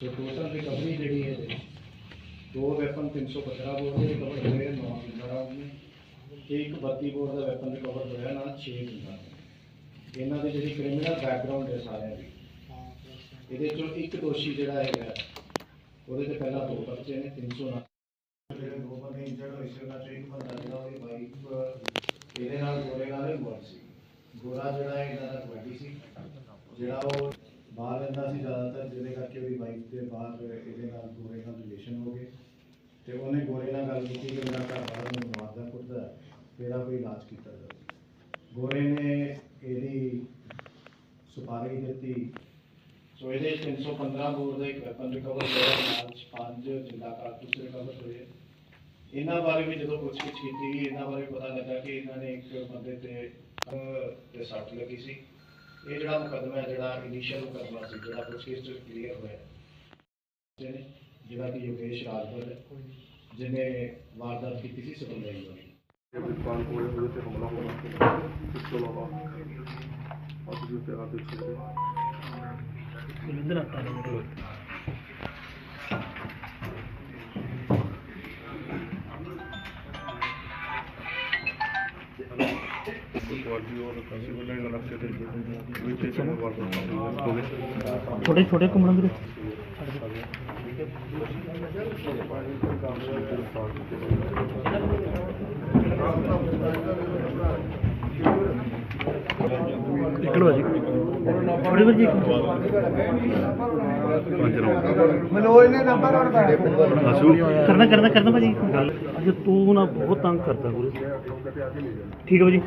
ਤੇ total recovery ਜਿਹੜੀ ਹੈ ਦੋ ਵੈਪਨ 315 ਬੋਰ ਦੇ ਰਿਕਵਰ ਹੋਏ 9 ਕਿਲੋ ਤੇ ਇੱਕ 32 ਬੋਰ ਦਾ ਵੈਪਨ ਰਿਕਵਰ ਹੋਇਆ, ਨਾਲ 6 ਕਿਲੋ ਇਹਨਾਂ ਦੀ ਜਿਹੜੀ ਕ੍ਰਿਮੀਨਲ ਬੈਕਗ੍ਰਾਉਂਡ ਹੈ ਸਾਰਿਆਂ ਦੀ। ਇਹਦੇ ਚੋਂ ਇੱਕ ਦੋਸ਼ੀ ਜਿਹੜਾ ਹੈਗਾ, ਉਹਦੇ ਤੇ ਪਹਿਲਾਂ ਦੋ ਪਰਚੇ ਨੇ 300 ਨਾਲ ਜਿਹੜੇ ਦੋ ਬੰਦੇ ਇੰਜਰਡ ਹੋਏ ਸੀ, ਉਹਨਾਂ ਚੋਂ ਇੱਕ ਬੰਦਾ ਜਿਹੜਾ ਉਹਦੀ ਵਾਈਫ ਇਹਦੇ ਨਾਲ ਗੋਰੇ ਨਾਲ ਇਨਵੋਲਵ ਸੀ। ਗੋਰਾ ਜਿਹੜਾ ਹੈ ਇਹਨਾਂ ਦਾ ਗਵਾਂਢੀ ਸੀ। ਜਿਹੜਾ ਉਹ ਬਾਹਰ ਰਹਿੰਦਾ ਸੀ ਜ਼ਿਆਦਾਤਰ, ਜਿਹਦੇ ਕਰਕੇ ਉਹਦੀ ਵਾਈਫ ਦੇ ਬਾਹਰ ਇਹਦੇ ਨਾਲ ਗੋਰੇ ਨਾਲ ਰਿਲੇਸ਼ਨ ਹੋ ਗਏ। ਤੇ ਉਹਨੇ ਗੋਰੇ ਨਾਲ ਗੱਲ ਕੀਤੀ ਕਿ ਮੇਰਾ ਘਰ ਵਾਲਾ ਮੈਨੂੰ ਮਾਰਦਾ ਕੁੱਟਦਾ ਮੇਰਾ ਕੋਈ ਇਲਾਜ ਕੀਤਾ ਜਾਵੇ। ਗੋਰੇ ਨੇ ਇਹਦੀ ਸੁਪਾਰੀ ਦਿੱਤੀ। ਸੋ ਇਹਦੇ 'ਚ 315 ਬੋਰ ਦਾ ਇੱਕ ਵੈਪਨ ਰਿਕਵਰ ਹੋਇਆ। ਨਾਲ ਪੰਜ ਜਿੰਦਾ ਕਾਰਤੂਸ ਰਿਕਵਰ ਹੋਏ। ਇਹਨਾਂ ਬਾਰੇ ਵੀ ਜਦੋਂ ਪੁੱਛਗਿੱਛ ਕੀਤੀ ਗਈ, ਇਹਨਾਂ ਬਾਰੇ ਪਤਾ ਲੱਗਾ ਕਿ ਇਹਨਾਂ ਨੇ ਇੱਕ ਬੰਦੇ ਤੇ ਤੇ ਸੱਟ ਲੱਗੀ ਸੀ। ਇਹ ਜਿਹੜਾ ਮੁਕੱਦਮਾ ਹੈ ਜਿਹੜਾ ਇਨੀਸ਼ੀਅਲ ਮੁਕੱਦਮਾ ਸੀ ਜਿਹੜਾ ਪੁੱਛਗਿੱਛ ਚ ਕਲੀਅਰ ਹੋਇਆ ਜਿਹਨੇ ਜਿਹੜਾ ਕਿ ਯੋਗੇਸ਼ ਰਾਜਪੁਰ ਹੈ ਜਿਹਨੇ ਵਾਰਦਾਤ ਕੀਤੀ ਸੀ ਲਾਈਨ ਵਾਲੀ। ਵਿਦਵਾਨ ਕੋਲੇ ਉਹਦੇ ਤੇ ਹਮਲਾ ਹੋਣਾ ਇਸ ਤੋਂ ਇਲਾਵਾ ਅੱਜ ਵੀ ਤੇ ਆਦੇ ਸਕਦੇ ਲਾਈਨ ਇਲਾਕੇ ਦੇ ਵਿੱਚ ਇਹ ਸਾਨੂੰ ਵਾਰਦਾਤ ਹੋ। ਗਈ ਛੋਟੇ ਛੋਟੇ ਘੁੰਮਣ ਵੀਰੇ? ਇੱਕ ਲੋ ਜੀ। ਛੋਟੇ ਮੈਨੂੰ ਇਹਨੇ ਨੰਬਰ ਔਰ ਅਸੂ ਕਰਨਾ ਕਰਨਾ ਕਰਨਾ ਭਾਜੀ ਗੱਲ। ਅੱਜ ਤੂੰ ਨਾ ਬਹੁਤ ਤੰਗ ਕਰਦਾ ਗੁਰੂ। ਠੀਕ ਹੈ ਭਾਜੀ।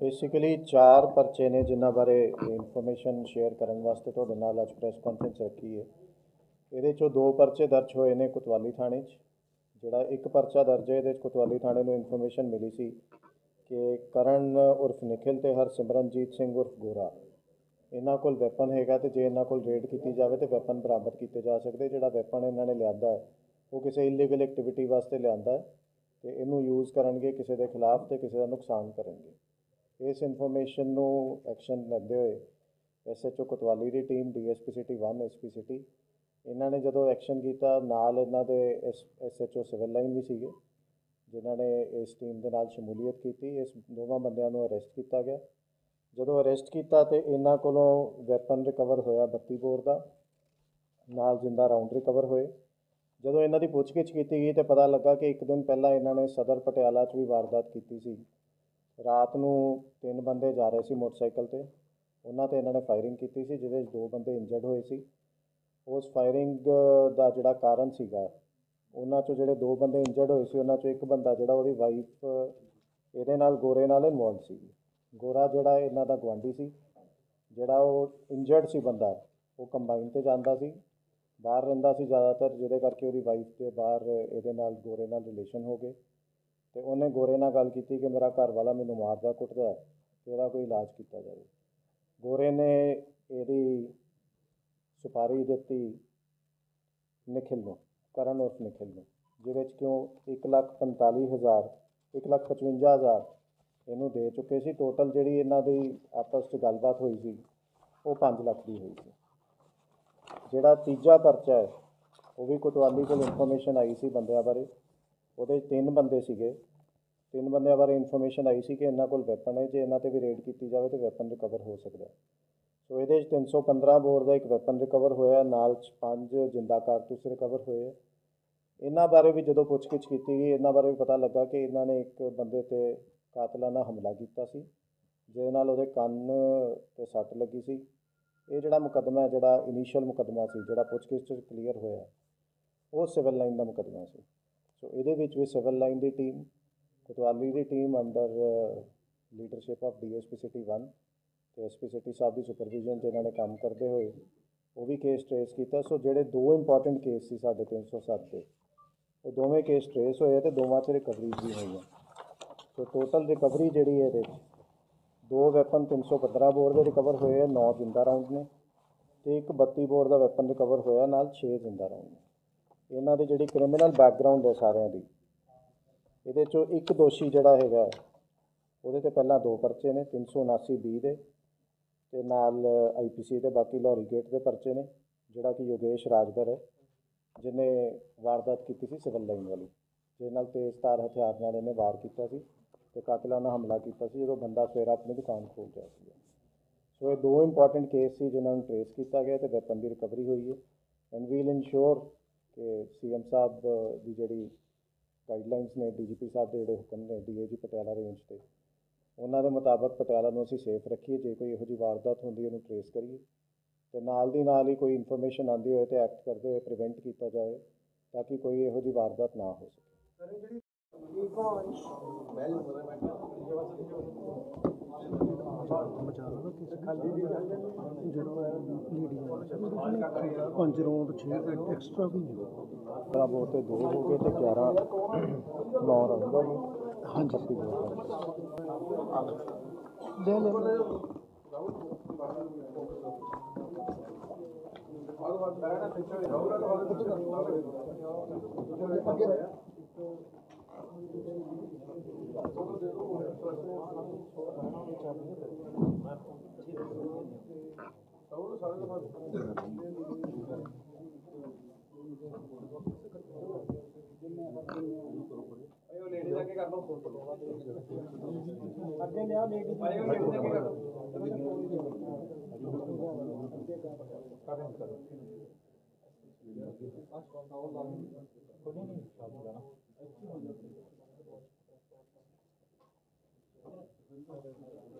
ਬੇਸਿਕਲੀ ਚਾਰ ਪਰਚੇ ਨੇ ਜਿਨ੍ਹਾਂ ਬਾਰੇ ਇਨਫੋਰਮੇਸ਼ਨ ਸ਼ੇਅਰ ਕਰਨ ਵਾਸਤੇ ਤੁਹਾਡੇ ਨਾਲ ਅੱਜ ਪ੍ਰੈਸ ਕਾਨਫਰੰਸ ਰੱਖੀ ਹੈ। ਇਹਦੇ ਚੋਂ ਦੋ ਪਰਚੇ ਦਰਜ ਹੋਏ ਨੇ ਕੁਤਵਾਲੀ ਥਾਣੇ 'ਚ। ਜਿਹੜਾ ਇੱਕ ਪਰਚਾ ਦਰਜ ਹੈ ਇਹਦੇ 'ਚ ਕੁਤਵਾਲੀ ਥਾਣੇ ਨੂੰ ਇਨਫੋਰਮੇਸ਼ਨ ਮਿਲੀ ਸੀ ਕਿ ਕਰਨ ਉਰਫ ਨਿਖਿਲ ਤੇ ਹਰਸਿਮਰਨਜੀਤ ਸਿੰਘ ਉਰਫ ਗੋਰਾ। ਇਹਨਾਂ ਕੋਲ ਵੈਪਨ ਹੈਗਾ ਤੇ ਜੇ ਇਹਨਾਂ ਕੋਲ ਰੇਡ ਕੀਤੀ ਜਾਵੇ ਤੇ ਵੈਪਨ ਬਰਾਮਦ ਕੀਤੇ ਜਾ ਸਕਦੇ। ਜਿਹੜਾ ਵੈਪਨ ਇਹਨਾਂ ਨੇ ਲਿਆਂਦਾ ਹੈ, ਉਹ ਕਿਸੇ ਇਲੀਗਲ ਐਕਟੀਵਿਟੀ ਵਾਸਤੇ ਲਿਆਂਦਾ ਹੈ ਤੇ ਇਹਨੂੰ ਯੂਜ਼ ਕਰਨਗੇ, ਕਿਸੇ ਦੇ ਖਿਲਾਫ ਤੇ ਕਿਸੇ ਦਾ ਨੁਕਸਾਨ ਕਰਨਗੇ। ਇਸ ਇਨਫੋਰਮੇਸ਼ਨ ਨੂੰ ਐਕਸ਼ਨ ਲੈਂਦੇ ਹੋਏ ਐਸਐਚਓ ਕੋਤਵਾਲੀ ਦੀ team DSP city 1 SP city ਇਹਨਾਂ ਨੇ ਜਦੋਂ ਐਕਸ਼ਨ ਕੀਤਾ, ਨਾਲ ਇਹਨਾਂ ਦੇ ਐਸਐਚਓ ਸਿਵਲ ਲਾਈਨ ਵੀ ਸੀਗੇ, ਜਿਨ੍ਹਾਂ ਨੇ ਇਸ ਟੀਮ ਦੇ ਨਾਲ ਸ਼ਮੂਲੀਅਤ ਕੀਤੀ, ਇਸ ਦੋਵਾਂ ਬੰਦਿਆਂ ਨੂੰ ਅਰੈਸਟ ਕੀਤਾ ਗਿਆ। ਜਦੋਂ ਅਰੈਸਟ ਕੀਤਾ ਤੇ ਇਹਨਾਂ ਕੋਲੋਂ ਵੈਪਨ ਰਿਕਵਰ ਹੋਇਆ 32 ਬੋਰ ਦਾ, ਨਾਲ ਜਿੰਦਾ ਰਾਉਂਡ ਰਿਕਵਰ ਹੋਏ। ਜਦੋਂ ਇਹਨਾਂ ਦੀ ਪੁੱਛਗਿੱਛ ਕੀਤੀ ਗਈ ਤੇ ਪਤਾ ਲੱਗਾ ਕਿ ਇੱਕ ਦਿਨ ਪਹਿਲਾਂ ਇਹਨਾਂ ਨੇ ਸਦਰ ਪਟਿਆਲਾ 'ਚ ਵੀ ਵਾਰਦਾਤ ਕੀਤੀ ਸੀ। ਰਾਤ ਨੂੰ ਤਿੰਨ ਬੰਦੇ ਜਾ ਰਹੇ ਸੀ ਮੋਟਰਸਾਈਕਲ ਤੇ। ਉਹਨਾਂ ਤੇ ਇਹਨਾਂ ਨੇ ਫਾਇਰਿੰਗ ਕੀਤੀ ਸੀ, ਜਿਹਦੇ 'ਚ ਦੋ ਬੰਦੇ ਇੰਜਰਡ ਹੋਏ ਸੀ। ਉਸ ਫਾਇਰਿੰਗ ਦਾ ਜਿਹੜਾ ਕਾਰਨ ਸੀਗਾ, ਉਹਨਾਂ 'ਚੋਂ ਜਿਹੜੇ ਦੋ ਬੰਦੇ ਇੰਜਰਡ ਹੋਏ ਸੀ, ਉਹਨਾਂ 'ਚੋਂ ਇੱਕ ਬੰਦਾ ਜਿਹੜਾ ਉਹਦੀ ਵਾਈਫ ਇਹਦੇ ਨਾਲ ਗੋਰੇ ਨਾਲ ਇਨਵੋਲਵ ਸੀ। ਗੋਰਾ ਜਿਹੜਾ ਇਹਨਾਂ ਦਾ ਗੁਆਂਢੀ ਸੀ, ਜਿਹੜਾ ਉਹ ਇੰਜਰਡ ਸੀ ਬੰਦਾ, ਉਹ ਕੰਬਾਈਨ ਤੇ ਜਾਂਦਾ ਸੀ। ਬਾਹਰ ਰਹਿੰਦਾ ਸੀ ਜ਼ਿਆਦਾਤਰ, ਜਿਹਦੇ ਕਰਕੇ ਉਹਦੀ ਵਾਈਫ ਦੇ ਬਾਹਰ ਇਹਦੇ ਨਾਲ ਗੋਰੇ ਨਾਲ ਰਿਲੇਸ਼ਨ ਹੋ ਗਏ। ਤੇ ਉਹਨੇ ਗੋਰੇ ਨਾਲ ਗੱਲ ਕੀਤੀ ਕਿ ਮੇਰਾ ਘਰ ਵਾਲਾ ਮੈਨੂੰ ਮਾਰਦਾ ਕੁੱਟਦਾ ਹੈ, ਤੇ ਇਹਦਾ ਕੋਈ ਇਲਾਜ ਕੀਤਾ ਜਾਵੇ। ਗੋਰੇ ਨੇ ਇਹਦੀ ਸੁਪਾਰੀ ਦਿੱਤੀ ਨਿਖਿਲ ਨੂੰ ਕਰਨ ਉਰਫ ਨਿਖਿਲ ਨੂੰ ਜਿਹਦੇ ਚ ਕਿਉਂ 145000 155000 ਇਹਨੂੰ ਦੇ ਚੁੱਕੇ ਸੀ। ਟੋਟਲ ਜਿਹੜੀ ਇਹਨਾਂ ਦੀ ਆਪਸ ਚ ਗੱਲਬਾਤ ਹੋਈ ਸੀ ਉਹ 5 ਲੱਖ ਦੀ ਹੋਈ ਸੀ। ਜਿਹੜਾ ਤੀਜਾ ਪਰਚਾ ਹੈ ਉਹ ਵੀ ਕੋਤਵਾਲੀ ਕੋਲ ਇਨਫੋਰਮੇਸ਼ਨ ਆਈ ਸੀ ਬੰਦਿਆਂ ਬਾਰੇ। ਉਹਦੇ 'ਚ ਤਿੰਨ ਬੰਦੇ ਸੀਗੇ। ਤਿੰਨ ਬੰਦਿਆਂ ਬਾਰੇ ਇਨਫੋਰਮੇਸ਼ਨ ਆਈ ਸੀ ਕਿ ਇਹਨਾਂ ਕੋਲ ਵੈਪਨ ਹੈ। ਜੇ ਇਹਨਾਂ ਤੇ ਵੀ ਰੇਡ ਕੀਤੀ ਜਾਵੇ ਤੇ ਵੈਪਨ ਰਿਕਵਰ ਹੋ ਸਕਦਾ ਸੋ ਇਹਦੇ 'ਚ 315 ਬੋਰ ਦਾ ਇੱਕ ਵੈਪਨ ਰਿਕਵਰ ਹੋਇਆ। ਨਾਲ 'ਚ ਪੰਜ ਜਿੰਦਾ ਕਾਰਤੂਸ ਰਿਕਵਰ ਹੋਏ ਇਹਨਾਂ ਬਾਰੇ ਵੀ ਜਦੋਂ ਪੁੱਛਗਿੱਛ ਕੀਤੀ ਗਈ, ਇਹਨਾਂ ਬਾਰੇ ਵੀ ਪਤਾ ਲੱਗਾ ਕਿ ਇਹਨਾਂ ਨੇ ਇੱਕ ਬੰਦੇ ਤੇ ਕਾਤਲਾਨਾ ਹਮਲਾ ਕੀਤਾ ਸੀ, ਜਿਹਦੇ ਨਾਲ ਉਹਦੇ ਕੰਨ ਤੇ ਸੱਟ ਲੱਗੀ ਸੀ। ਇਹ ਜਿਹੜਾ ਮੁਕੱਦਮਾ ਹੈ, ਜਿਹੜਾ ਇਨੀਸ਼ੀਅਲ ਮੁਕੱਦਮਾ ਸੀ, ਜਿਹੜਾ ਪੁੱਛਗਿੱਛ 'ਚ ਕਲੀਅਰ ਹੋਇਆ, ਉਹ ਸਿਵਲ ਲਾਈਨ ਦਾ ਮੁਕੱਦਮਾ ਸੀ। ਸੋ ਇਹਦੇ ਵਿੱਚ ਵੀ ਸਿਵਲ ਲਾਈਨ ਦੀ team, Kotwali the team under leadership of DSP city 1 ਤੇ ਐਸਪੀ ਸਿਟੀ ਸਾਹਿਬ ਦੀ ਸੁਪਰਵਿਜ਼ਨ 'ਚ ਇਹਨਾਂ ਨੇ ਕੰਮ ਕਰਦੇ ਹੋਏ, ਉਹ ਵੀ ਕੇਸ ਟ੍ਰੇਸ ਕੀਤਾ। ਸੋ ਜਿਹੜੇ ਦੋ ਇੰਪੋਰਟੈਂਟ ਕੇਸ ਸੀ ਸਾਡੇ 307 ਦੇ, ਉਹ ਦੋਵੇਂ ਕੇਸ ਟ੍ਰੇਸ ਹੋਏ ਤੇ ਦੋਵਾਂ 'ਚ ਰਿਕਵਰੀ ਵੀ ਹੋਈਆਂ ਸੋ ਟੋਟਲ ਰਿਕਵਰੀ ਜਿਹੜੀ ਹੈ ਇਹਦੇ 'ਚ ਦੋ ਵੈਪਨ 315 ਬੋਰ ਦੇ ਰਿਕਵਰ ਹੋਏ ਆ 9 ਜਿੰਦਾ ਰਾਉਂਡ ਨੇ ਤੇ ਇੱਕ 32 ਬੋਰ ਦਾ ਵੈਪਨ ਰਿਕਵਰ ਹੋਇਆ ਨਾਲ 6 ਜਿੰਦਾ ਰਾਉਂਡ ਨੇ। ਇਹਨਾਂ ਦੀ ਜਿਹੜੀ ਕ੍ਰਿਮੀਨਲ ਬੈਕਗ੍ਰਾਉਂਡ ਹੈ ਸਾਰਿਆਂ ਦੀ, ਇਹਦੇ ਚੋਂ ਇੱਕ ਦੋਸ਼ੀ ਜਿਹੜਾ ਹੈਗਾ, ਉਹਦੇ ਤੇ ਪਹਿਲਾਂ ਦੋ ਪਰਚੇ ਨੇ 379 ਬੀ ਦੇ ਤੇ ਨਾਲ ਆਈਪੀਸੀ ਦੇ ਬਾਕੀ ਲਾਹੌਰੀ ਗੇਟ ਦੇ ਪਰਚੇ ਨੇ, ਜਿਹੜਾ ਕਿ ਯੋਗੇਸ਼ ਰਾਜਗਰ ਹੈ, ਜਿਹਨੇ ਵਾਰਦਾਤ ਕੀਤੀ ਸੀ ਸਿਵਲ ਲਾਈਨ ਵਾਲੀ, ਜਿਹਦੇ ਨਾਲ ਤੇਜ਼ਧਾਰ ਹਥਿਆਰ ਨਾਲ ਇਹਨੇ ਵਾਰ ਕੀਤਾ ਸੀ ਤੇ ਕਾਤਲਾਨਾ ਹਮਲਾ ਕੀਤਾ ਸੀ, ਜਦੋਂ ਬੰਦਾ ਸਵੇਰ ਆਪਣੀ ਦੁਕਾਨ ਖੋਲ ਗਿਆ ਸੀ ਸੋ ਇਹ ਦੋ ਇੰਪੋਰਟੈਂਟ ਕੇਸ ਸੀ ਜਿਨ੍ਹਾਂ ਨੂੰ ਟ੍ਰੇਸ ਕੀਤਾ ਗਿਆ ਤੇ ਵੈਪਨ ਦੀ ਰਿਕਵਰੀ ਹੋਈ ਹੈ। ਐਂਡ ਵੀਲ ਇਨਸ਼ੋਰ ਕਿ ਸੀਐਮ ਸਾਹਿਬ ਦੀ ਜਿਹੜੀ ਗਾਈਡਲਾਈਨਸ ਨੇ, ਡੀਜੀਪੀ ਸਾਹਿਬ ਦੇ ਜਿਹੜੇ ਹੁਕਮ ਨੇ, ਡੀਏਜੀ ਪਟਿਆਲਾ ਰੇਂਜ ਤੇ, ਉਹਨਾਂ ਦੇ ਮੁਤਾਬਕ ਪਟਿਆਲਾ ਨੂੰ ਅਸੀਂ ਸੇਫ ਰੱਖੀਏ, ਜੇ ਕੋਈ ਇਹੋ ਜਿਹੀ ਵਾਰਦਾਤ ਹੁੰਦੀ ਹੈ, ਉਹਨੂੰ ਟ੍ਰੇਸ ਕਰੀਏ। ਤੇ ਨਾਲ ਦੀ ਨਾਲ ਹੀ ਕੋਈ ਇਨਫੋਰਮੇਸ਼ਨ ਆਉਂਦੀ ਹੋਏ ਤੇ ਐਕਟ ਕਰਦੇ ਹੋਏ ਪ੍ਰੀਵੈਂਟ ਕੀਤਾ ਜਾਵੇ ਤਾਂ ਕਿ ਕੋਈ ਇਹੋ ਜਿਹੀ ਵਾਰਦਾਤ ਨਾ ਹੋ ਸਕੇ। ਪੰਜ ਰੌਂਡ 6 ਐਕਸਟਰਾ ਵੀ ਨੇ ਮੇਰਾ ਬਹੁਤ ਦੋ ਹੋ ਗਏ ਤੇ 11 9 ਰਹਿੰਦਾ ਜੀ ਹਾਂਜੀ ਲੈ ਲੈ ਬਾਅਦ ਵਾਰ ਪੈਰਾ ਨਾ ਪਿੱਛੇ ਰਹੂਗਾ ਤਾਂ ਹੋਰ ਕੁਝ ਨਹੀਂ ਹੋਣਾ ਅੱਗੇ ਲਿਆ ਲੇਡੀ ਆਇਓ ਲੇਡੀ ਅੱਗੇ ਕਰ ਕਰੋ ਕਰੋ Thank you.